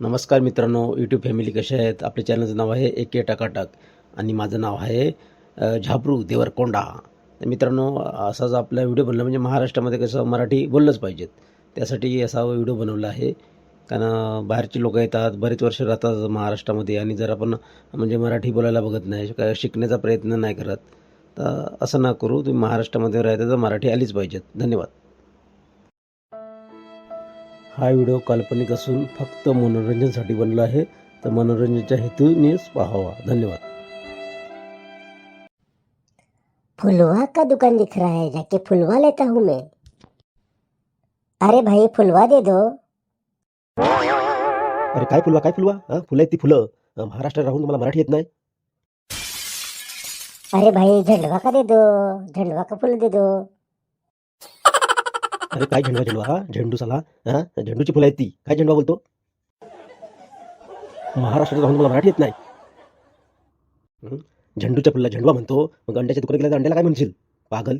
नमस्कार मित्रांनो YouTube family कसे आहेत? आपल्या चॅनलचं नाव आहे ए के टकाटक आणि माझं नाव आहे झापरू देवरकोंडा. तर मित्रांनो असाच आपला व्हिडिओ बनला म्हणजे महाराष्ट्रामध्ये कसं मराठी बोललंच पाहिजेत. त्यासाठी असा व्हिडिओ बनवला आहे. कारण बाहेरची लोकं येतात बरेच वर्ष राहतात महाराष्ट्रामध्ये आणि जर आपण म्हणजे मराठी बोलायला बघत नाही काय शिकण्याचा प्रयत्न नाही करत तर असं ना करू तुम्ही महाराष्ट्रामध्ये राहता तर मराठी आलीच पाहिजेत. धन्यवाद. हा व्हिडिओ काल्पनिक असून फक्त मनोरंजनासाठी बनला आहे. तर मनोरंजनाच्या हेतूनेच पाहावा. धन्यवाद. फुलवा का दुकान दिख रहा है? जाके फुलवा लेता हूँ मैं। अरे भाई फुलवा दे दो। अरे काय फुलवा? काय फुलवा? हा फुलं आहेत ती फुलं. अं, महाराष्ट्रात राहून तुम्हाला मराठी येत नाही? अरे भाई झंडवा का दे दो? झंडवा का फूल दे दो? अरे काय झेंडवा झेंडवा हा? झेंडू साला? हा? झेंडूची फुलं आहेत ती. काय झेंडवा बोलतो? महाराष्ट्रात राहून मला मराठी येत नाही. झेंडूच्या फुलला झेंडवा म्हणतो. मग अंड्याच्या तुकडे गेल्या तर अंड्याला काय म्हणशील? पागल.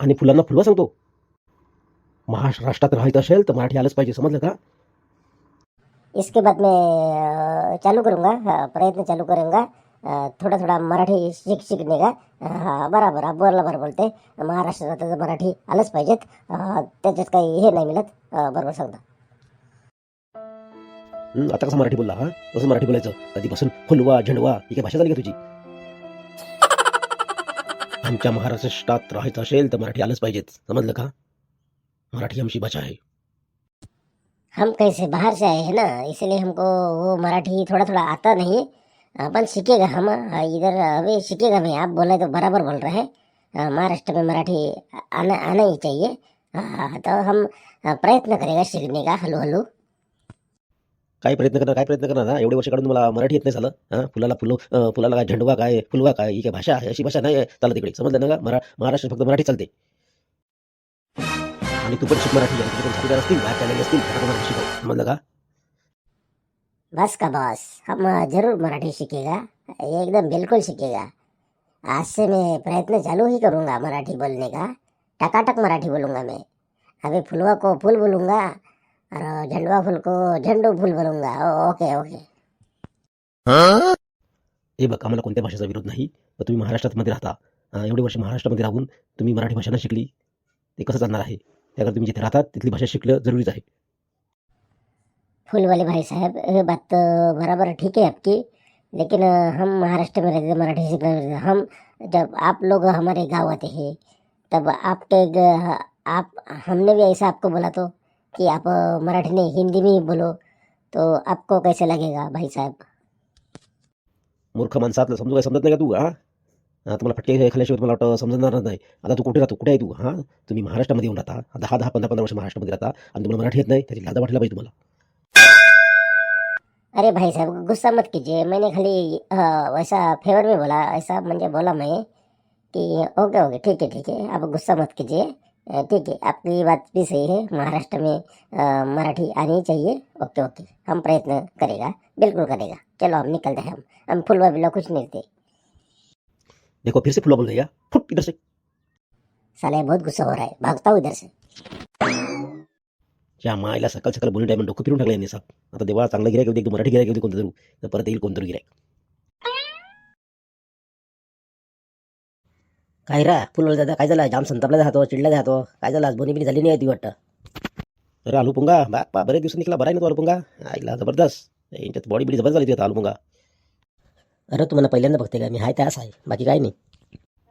आणि फुलांना फुलवा सांगतो. महाराष्ट्रात राहायचं असेल तर मराठी आलंच पाहिजे. समजलं का? इसके बाद मैं चालू करूंगा. प्रयत्न चालू करूंगा. थोड़ा थोड़ा मराठी शिक शिकणे का हा बराबर आप बरोबर बोलते. महाराष्ट्रात मराठी आलंच पाहिजेत. त्याच्यात काही हे नाही मिळत. बरोबर सांगता. हं, आता कसं मराठी बोलला हा? कसं मराठी बोलायचं? कधीपासून? फुलवा झेंडवा ही काय भाषा झाली का तुझी? आमच्या महाराष्ट्रात राहायचं असेल तर मराठी आलंच पाहिजेत. समजलं का? मराठी आमची भाषा आहे. हम कैसे बाहर से आए हैं ना? इसलिए हमको वो मराठी थोड़ा थोड़ा आता नहीं. अपन सीखेगा हम इधर अभी सीखेगा भाई आप बोले तो बराबर बोल रहे हैं। महाराष्ट्र में मराठी आना आना ही चाहिए। हाँ, तो हम प्रयत्न करेगा सीखने का हलू हलू। काय प्रयत्न करणार काय प्रयत्न करणार ना एवढे वर्ष काढून तुम्हाला मराठी येत नाही झालं? हां फुलाला फुलो फुलाला काय झेंडवा काय फुलवा काय ही काय भाषा आहे अशी भाषा नाही चालत तिकडे समजलं ना? का मरा महाराष्ट्र फक्त मराठी चालते. आणि तू पण शिक मराठी आणि तुझे साथीदार असतील बाहेर चाललेले असतील शिकव. समजलं का? बस का बॉस हम जरूर मराठी सीखेगा एकदम बिल्कुल सीखेगा आज से मैं प्रयत्न चालू ही करूँगा मराठी बोलने का. टकाटक मराठी बोलूँगा मैं. अभी फुलवा को फूल बोलूँगा और झंडवा फूल को झंडू फूल बोलूँगा. Okay okay. हे बघा मला कोणत्या भाषेचा विरोध नाही पण तुम्ही महाराष्ट्रामध्ये राहता. एवढे वर्ष महाराष्ट्रामध्ये राहून तुम्ही मराठी भाषा न शिकली. ते कसं चालणार आहे? त्याकडे तुम्ही जिथे राहतात तिथली भाषा शिकलं जरुरीच आहे. फूल वाले भाई साहब बात तो बराबर ठीक है आपकी। लेकिन हम महाराष्ट्र में रहते मराठी सीखना रहते हम जब आप लोग हमारे गाँव आते हैं तब आपके आप हमने भी ऐसा आपको बोला तो कि आप मराठी नहीं हिंदी में ही बोलो। तो आपको कैसे लगेगा भाई साहब? मूर्ख माणसातलं समजू काय समजत नाही का तू हा? हा, तुम्हाला फटके खाल्याशिवाय तुम्हाला वाटतं समजणार नाही। आता तू कुठे राहतो कुठे आहे तू हा? तुम्ही महाराष्ट्रामध्ये येऊन राहता दहा दहा पंधरा पंधरा वर्ष महाराष्ट्रामध्ये राहता आणि तुम्हाला मराठी येत नाही त्याची लाजा वाटला पाहिजे तुम्हाला. अरे भाई साहब गुस्सा मत कीजिए। मैंने खाली वैसा फेवर में बोला ऐसा मुझे बोला मैं कि ओके ओके ठीक है ठीक है आप गुस्सा मत कीजिए। ठीक है आपकी बात भी सही है महाराष्ट्र में मराठी आनी चाहिए। ओके ओके हम प्रयत्न करेगा बिल्कुल करेगा। चलो हम निकलते हैं हम हम फुलवा बिल्ला कुछ नहीं थे देखो फिर से फुला बोल रही फुट इधर से। साले बहुत गुस्सा हो रहा है भागता हूँ इधर से। या मायला सकाळ सकाळ बोलून टायमंड डोकं फिरून टाकलं यांनी साहेब आता देवा चांगलं गिरायक होते एकदम मराठी गिरायक होते कोणतं तरी तर परत येईल कोणतरी गिरायक काय रा? फुलवलं दादा काय झालं? जाम संतापला जातो चिडला जातो. काय झालं? आज बोनी बिनी झाली नाही ती वाटतं. अरे आलू पुंगा बा पा बरेच दिवस निघला बरा आहे ना तो आलू पुंगा. आईला जबरदस्त. यांच्यात बॉडी बिडी जबरदस्त झाली ती आता आलू पुंगा. अरे तुम्हाला पहिल्यांदा बघते का? मी हाय त्यास आहे. बाकी काय नाही.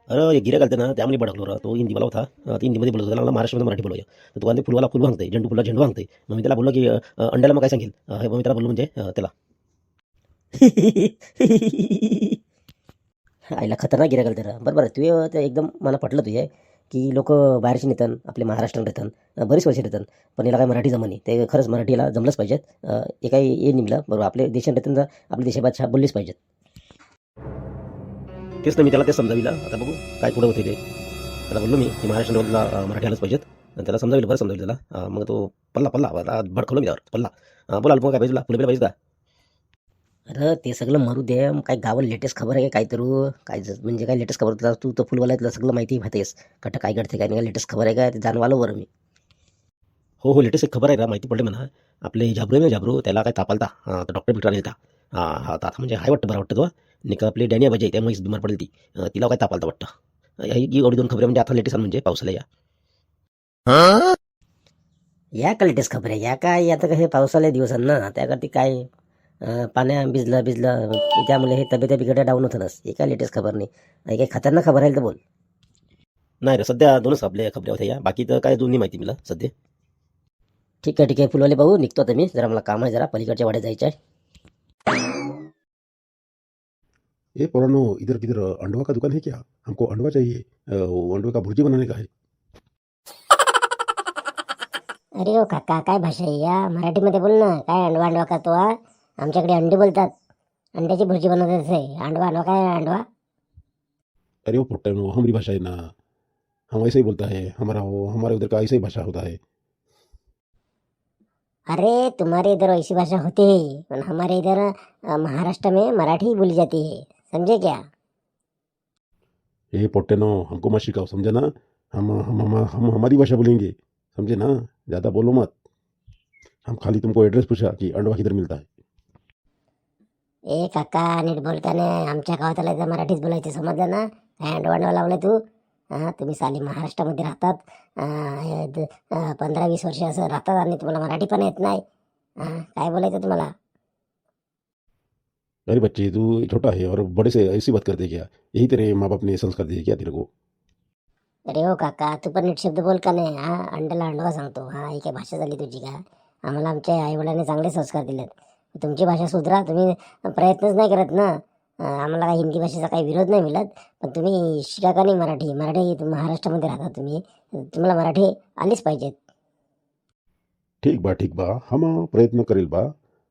अरे एक गिरायक आलते ना त्यामुळे भडकलो रा. तो हिंदीवाला होता. तो हिंदीमध्ये बोलत होता त्याला महाराष्ट्रामध्ये मराठी बोलूया. तर तो फुलवाला फुल भांगते झेंडू फुला झेंडू भांगते मग मी त्याला बोललो की अंड्याला मग काय सांगेल? हे मग मी त्याला बोललो म्हणजे त्याला. आईला खतरनाक आते रा. बरोबर तू तुझे एकदम मला पटलं तुझे की लोक बाहेरचे नेतात आपले महाराष्ट्रात येतात बरीच वर्ष येतात पण याला काय मराठी जमनी ते खरंच मराठीला जमलंच पाहिजेत. हे काही हे निघलं बरोबर. आपले देशात येतात तर आपली छा बोललीच पाहिजेत. तेच ना मी त्याला ते समजाविलं. आता बघू काय पुढे होते ते. त्याला बोललो मी की महाराष्ट्राला अं, मराठी आलंच पाहिजेत. आणि त्याला समजाविलं बरं समजाविलं त्याला. मग तो पल्ला पल्ला आता भडकवलं मी त्यावर. पल्ला. बोला मग काय पाहिजे फुलं पाहिजे का? अरे ते सगळं मरू दे. मग काय गावाला लेटेस्ट खबर आहे काय तर काय म्हणजे काय लेटेस्ट खबर तुला? तू तर फुलवाला तुला सगळं माहिती माहितीस कट काय घडते काय नाही लेटेस्ट खबर आहे काय ते जाणवालो बरं मी. हो हो लेटेस्ट एक खबर आहे ना माहिती पडली म्हणा आपले झाबरू आहे ना झाबरू त्याला काय तापालता? तर डॉक्टर बिक्टर नेता हां हा आता म्हणजे हाय वाटतं बरं वाटतं तो. नाही का आपली डॅनिया आहे त्यामुळेच बिमार पडेल ती तिला काय तापालता वाटतं? ही एवढी दोन खबरी म्हणजे आता लेटेस्ट म्हणजे पावसाला या. या का लेटेस्ट खबर? आहे या काय आता हे पावसाळ्या दिवसांना त्याकरती काय? पाण्या भिजलं भिजलं. त्यामुळे हे तब्येत बिघडल्या डाऊन होतंच हे काय लेटेस्ट खबर नाही? काही खतरनाक खबर आहे तर बोल. नाही रे सध्या दोनच आपल्या खबऱ्या होत्या या. बाकी तर काय दोन्ही माहिती मला सध्या? ठीक आहे ठीक आहे. फुलवाले भाऊ निघतो आता मी. जरा मला काम आहे जरा पलीकडच्या वाड्यात जायचं आहे. ए पुरानो इधर किधर अंडवा का दुकान है क्या? हमको अंडवा चाहिए वो अंडवे का भुर्जी बनाने का है। अरे हो काका काय भाषा आहे या? मराठीमध्ये बोल ना काय अंडवा अंडवा करतो हा आमच्याकडे अंडी बोलतात. अंड्याची भुर्जी बनवतात आहे अंडवा अंडवा काय अंडवा? अरे वो पुट्टनो हमारी भाषा है ना. हम ऐसे ही बोलता है हमारा वो हमारे उधर का ऐसे ही भाषा होता है। अरे तुम्हारे इधर वैसी भाषा होती है पर हमारे इधर अ, महाराष्ट्र में मराठी बोली जाती है। समझे क्या? ए पोट्टेनो हमको मत सिखाओ समझे ना? हम हम हम हम हमारी भाषा बोलेंगे समझे ना? ज़्यादा बोलो मत। हम खाली तुमको एड्रेस पूछा कि अंडवा किधर मिलता है। ए काका नीट बोलताना आमच्या गावातला इथं मराठीच बोलायचं समजलं ना काय अंडवा अंडवा लावलं तू? हां तुम्ही साली महाराष्ट्रामध्ये राहतात अं, हे द- अं, पंधरा वीस वर्ष असं राहतात आणि तुम्हाला मराठी पण येत नाही. हां काय बोलायचं तुम्हाला? अरे बच्चे तू छोटा है और बड़े से ऐसी बात करते क्या? यही तेरे माँ बाप ने संस्कार दिए क्या तेरे को? अरे हो काका तू पण नीट शब्द बोल का नाही हा? अंड्याला अंडवा सांगतो हा? ही काय भाषा झाली तुझी का? आम्हाला आमच्या आईवडिलांनी चांगले संस्कार दिलेत. तुमची भाषा सुधरा तुम्ही प्रयत्नच नाही करत ना? आम्हाला काही हिंदी भाषेचा काही विरोध नाही मिळत पण तुम्ही शिका का नाही मराठी मराठी महाराष्ट्रामध्ये राहता तुम्ही तुम्हाला मराठी आलीच पाहिजेत. ठीक बा ठीक बा. हम प्रयत्न करेल बा.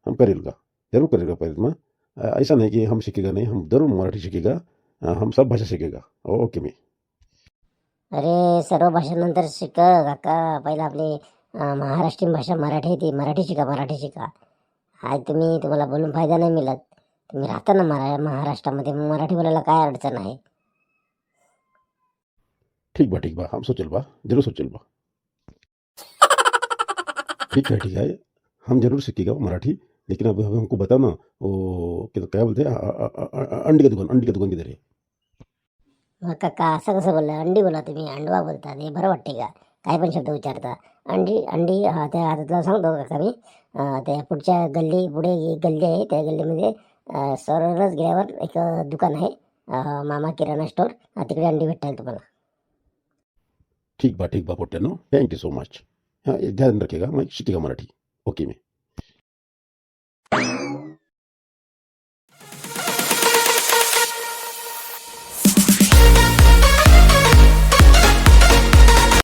हम करेल का? ज़रूर करेगा प्रयत्न? अ, ऐसा नहीं कि हम सीखेगा नहीं हम जरूर मराठी अ, हम सब भाषा सीखेगा। ओके मी। अरे सर्व भाषांनंतर शिक काका. पहिला आपली अं, महाराष्ट्रीयन भाषा मराठी आहे ती मराठी शिका मराठी शिका. आज तुम्ही तुम्हाला बोलून फायदा नाही मिळत. तुम्ही राहता ना मरा महाराष्ट्रामध्ये मग मराठी बोलायला काय अडचण आहे? ठीक बा ठीक बा. हम सोचल बा. जरूर सोचल बा. ठीक है ठीक है. हम जरूर सीखेगा मराठी लेकिन अब अब हमको बताओ ना वो क्या क्या बोलते हैं अ- अ- अ- अ- अंडी का दुकान अंडी का दुकान किधर है मग काका असं कसं बोलला अंडी बोला तुम्ही अंडवा बोलता ते बरं वाटते का काय पण शब्द उच्चारता अंडी अंडी हा त्या आता तुला सांगतो काका मी अं, त्या पुढच्या गल्ली पुढे एक गल्ली आहे त्या गल्लीमध्ये अं, सरळच गेल्यावर एक अं, दुकान आहे अं, मामा किराणा स्टोर अं, तिकडे अंडी भेटेल तुम्हाला ठीक बा ठीक बा पोट्यानो थैंक यू सो मच हाँ ध्यान रखिएगा मैं सीखेगा मराठी ओके में